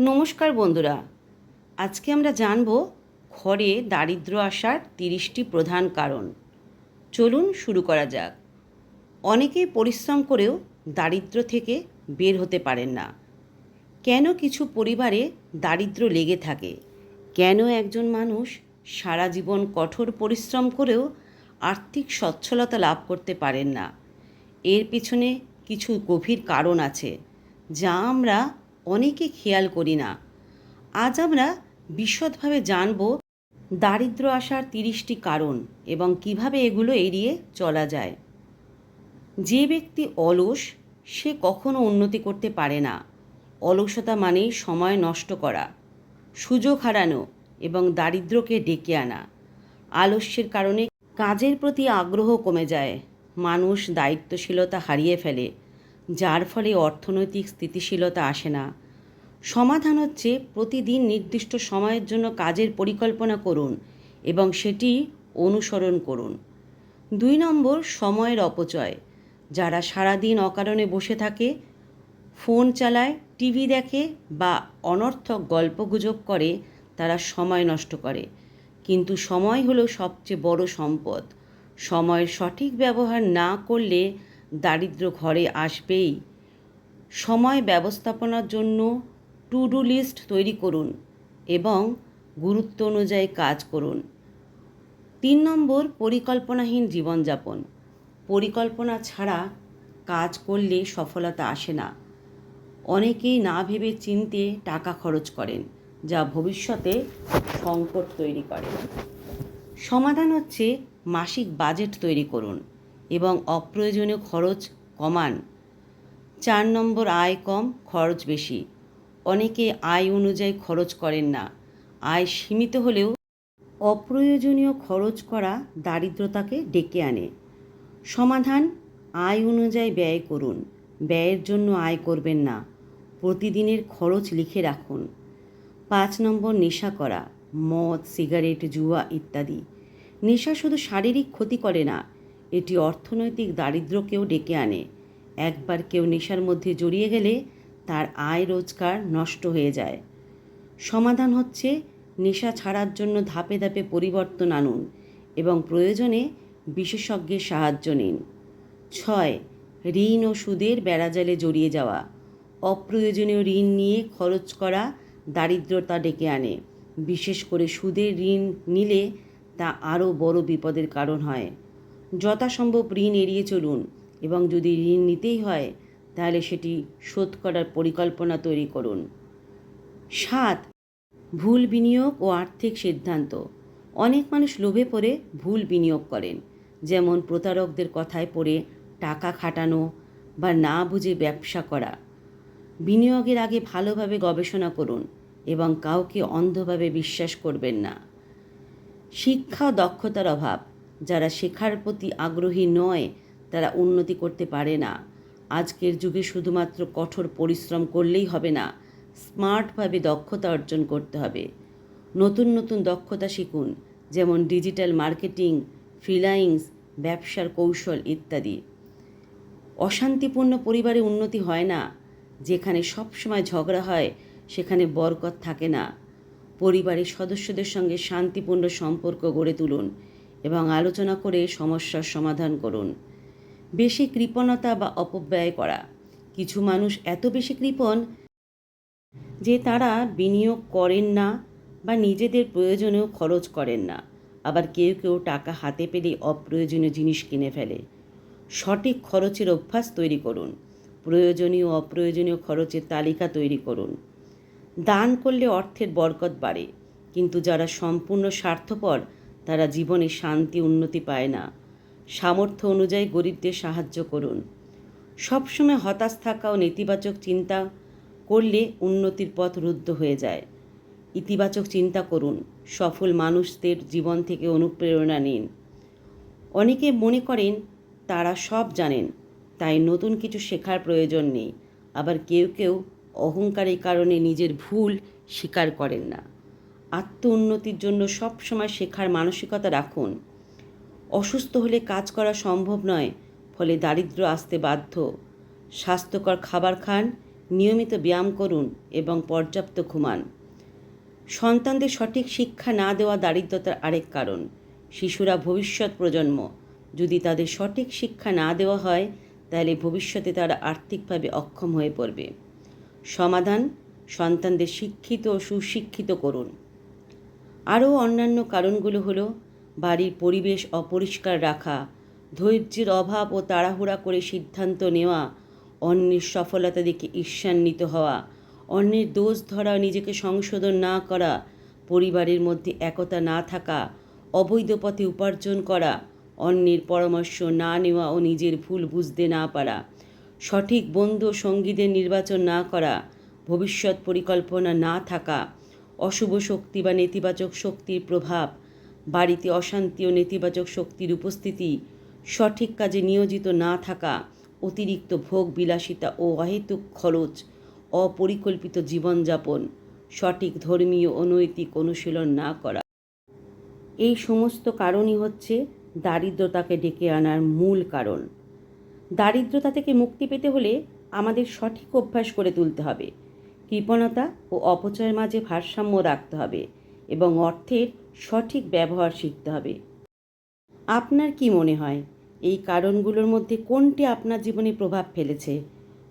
নমস্কার বন্ধুরা। আজকে আমরা জানব ঘরে দারিদ্র আসার তিরিশটি প্রধান কারণ। চলুন শুরু করা যাক। অনেকেই পরিশ্রম করেও দারিদ্র থেকে বের হতে পারেন না। কেন কিছু পরিবারে দারিদ্র লেগে থাকে? কেন একজন মানুষ সারা জীবন কঠোর পরিশ্রম করেও আর্থিক সচ্ছলতা লাভ করতে পারেন না? এর পিছনে কিছু গভীর কারণ আছে, যা আমরা অনেকে খেয়াল করি না। আজ আমরা বিশদভাবে জানব দারিদ্র আসার তিরিশটি কারণ এবং কীভাবে এগুলো এড়িয়ে চলা যায়। যে ব্যক্তি অলস, সে কখনো উন্নতি করতে পারে না। অলসতা মানেই সময় নষ্ট করা, সুযোগ হারানো এবং দারিদ্র্যকে ডেকে আনা। আলস্যের কারণে কাজের প্রতি আগ্রহ কমে যায়, মানুষ দায়িত্বশীলতা হারিয়ে ফেলে যার ফলে অর্থনৈতিক স্থিতিশীলতা আসে না। সমাধান হচ্ছে প্রতিদিন নির্দিষ্ট সময়ের জন্য কাজের পরিকল্পনা করুন এবং সেটি অনুসরণ করুন। দুই নম্বর, সময়ের অপচয়। যারা সারাদিন অকারণে বসে থাকে, ফোন চালায়, টিভি দেখে বা অনর্থক গল্পগুজব করে, তারা সময় নষ্ট করে। কিন্তু সময় হলো সবচেয়ে বড় সম্পদ। সময়ের সঠিক ব্যবহার না করলে দারিদ্র ঘরে আসবেই। সময় ব্যবস্থাপনার জন্য টু ডু লিস্ট তৈরি করুন এবং গুরুত্ব অনুযায়ী কাজ করুন। তিন নম্বর, পরিকল্পনাহীন জীবনযাপন। পরিকল্পনা ছাড়া কাজ করলে সফলতা আসে না। অনেকেই না ভেবে চিনতে টাকা খরচ করেন, যা ভবিষ্যতে সংকট তৈরি করে। সমাধান হচ্ছে মাসিক বাজেট তৈরি করুন। এবং অপ্রয়োজনীয় খরচ কমান। চার নম্বর আয় কম, খরচ বেশি। অনেকে আয় অনুযায়ী খরচ করেন না। আয় সীমিত হলেও অপ্রয়োজনীয় খরচ করা দারিদ্রতাকে ডেকে আনে। সমাধান, আয় অনুযায়ী ব্যয় করুন। ব্যয়ের জন্য আয় করবেন না। প্রতিদিনের খরচ লিখে রাখুন। পাঁচ নম্বর, নেশা করা। মদ, সিগারেট, জুয়া ইত্যাদি। নেশা শুধু শারীরিক ক্ষতি করে না এটি অর্থনৈতিক দারিদ্র্যকেও ডেকে আনে। একবার কেউ নেশার মধ্যে জড়িয়ে গেলে তার আয় রোজগার নষ্ট হয়ে যায়। সমাধান হচ্ছে নেশা ছাড়ার জন্য ধাপে ধাপে পরিবর্তন আনুন এবং প্রয়োজনে বিশেষজ্ঞের সাহায্য নিন। ছয়, ঋণ ও সুদের বেড়াজালে জড়িয়ে যাওয়া। অপ্রয়োজনীয় ঋণ নিয়ে খরচ করা দারিদ্রতা ডেকে আনে। বিশেষ করে সুদের ঋণ নিলে তা আরও বড় বিপদের কারণ হয়। যথাসম্ভব ঋণ এড়িয়ে চলুন এবং যদি ঋণ নিতেই হয়, তাহলে সেটি শোধ করার পরিকল্পনা তৈরি করুন। সাত, ভুল বিনিয়োগ ও আর্থিক সিদ্ধান্ত। অনেক মানুষ লোভে পড়ে ভুল বিনিয়োগ করেন, যেমন প্রতারকদের কথায় পড়ে টাকা খাটানো বা না বুঝে ব্যবসা করা। বিনিয়োগের আগে ভালোভাবে গবেষণা করুন এবং কাউকে অন্ধভাবে বিশ্বাস করবেন না। শিক্ষা দক্ষতার অভাব। যারা শেখার প্রতি আগ্রহী নয়, তারা উন্নতি করতে পারে না। আজকের যুগে শুধুমাত্র কঠোর পরিশ্রম করলেই হবে না, স্মার্টভাবে দক্ষতা অর্জন করতে হবে। নতুন নতুন দক্ষতা শিখুন, যেমন ডিজিটাল মার্কেটিং, ফ্রিলাইন্স, ব্যবসার কৌশল ইত্যাদি। অশান্তিপূর্ণ পরিবারে উন্নতি হয় না, যেখানে সবসময় ঝগড়া হয়, সেখানে বরকত থাকে না। পরিবারের সদস্যদের সঙ্গে শান্তিপূর্ণ সম্পর্ক গড়ে তুলুন এবং আলোচনা করে সমস্যার সমাধান করুন। বেশি কৃপণতা বা অপব্যয় করা। কিছু মানুষ এত বেশি কৃপণ যে তারা বিনিয়োগ করেন না বা নিজেদের প্রয়োজনেও খরচ করেন না। আবার কেউ কেউ টাকা হাতে পেলে অপ্রয়োজনীয় জিনিস কিনে ফেলে। সঠিক খরচের অভ্যাস তৈরি করুন। প্রয়োজনীয় অপ্রয়োজনীয় খরচের তালিকা তৈরি করুন। দান করলে অর্থের বরকত বাড়ে। কিন্তু যারা সম্পূর্ণ স্বার্থপর তারা জীবনে শান্তি, উন্নতি পায় না। সামর্থ্য অনুযায়ী গরিবদের সাহায্য করুন। সবসময় হতাশ থাকা ও নেতিবাচক চিন্তা করলে উন্নতির পথ রুদ্ধ হয়ে যায়। ইতিবাচক চিন্তা করুন। সফল মানুষদের জীবন থেকে অনুপ্রেরণা নিন। অনেকে মনে করেন, তারা সব জানেন, তাই নতুন কিছু শেখার প্রয়োজন নেই। আবার কেউ কেউ অহংকারের কারণে নিজের ভুল স্বীকার করেন না। আত্ম উন্নতির জন্য সবসময় শেখার মানসিকতা রাখুন। অসুস্থ হলে কাজ করা সম্ভব নয়, ফলে দারিদ্র আসতে বাধ্য। স্বাস্থ্যকর খাবার খান, নিয়মিত ব্যায়াম করুন এবং পর্যাপ্ত ঘুমান। সন্তানদের সঠিক শিক্ষা না দেওয়া দারিদ্রতার আরেক কারণ, শিশুরা ভবিষ্যৎ প্রজন্ম। যদি তাদের সঠিক শিক্ষা না দেওয়া হয়, তাহলে ভবিষ্যতে তারা আর্থিকভাবে অক্ষম হয়ে পড়বে। সমাধান, সন্তানদের শিক্ষিত ও সুশিক্ষিত করুন। আরও অন্যান্য কারণগুলো হলো বাড়ির পরিবেশ অপরিষ্কার রাখা, ধৈর্যের অভাব ও তাড়াহুড়া করে সিদ্ধান্ত নেওয়া, অন্যের সফলতা দেখে ঈর্ষান্বিত হওয়া, অন্যের দোষ ধরা নিজেকে সংশোধন না করা, পরিবারের মধ্যে একতা না থাকা, অবৈধ পথে উপার্জন করা, অন্যের পরামর্শ না নেওয়া ও নিজের ভুল বুঝতে না পারা, সঠিক বন্ধু সঙ্গীদের নির্বাচন না করা, ভবিষ্যৎ পরিকল্পনা না থাকা অশুভ শক্তি বা নেতিবাচক শক্তির প্রভাব, বাড়িতে অশান্তি ও নেতিবাচক শক্তির উপস্থিতি, সঠিক কাজে নিয়োজিত না থাকা, অতিরিক্ত ভোগ, বিলাসিতা ও অহেতুক খরচ, অপরিকল্পিত জীবনযাপন, সঠিক ধর্মীয় ও নৈতিক অনুশীলন না করা। এই সমস্ত কারণই হচ্ছে দারিদ্রতাকে ডেকে আনার মূল কারণ। দারিদ্রতা থেকে মুক্তি পেতে হলে আমাদের সঠিক অভ্যাস করে তুলতে হবে। কৃপণতা ও অপচয়ের মাঝে ভারসাম্য রাখতে হবে এবং অর্থের সঠিক ব্যবহার শিখতে হবে। আপনার কি মনে হয়? এই কারণগুলোর মধ্যে কোনটি আপনার জীবনে প্রভাব ফেলেছে?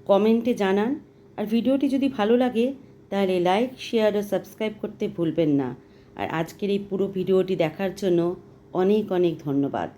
কমেন্টে জানান। আর ভিডিওটি যদি ভালো লাগে, তাহলে লাইক, শেয়ার ও সাবস্ক্রাইব করতে ভুলবেন না। আর আজকের এই পুরো ভিডিওটি দেখার জন্য অনেক অনেক ধন্যবাদ।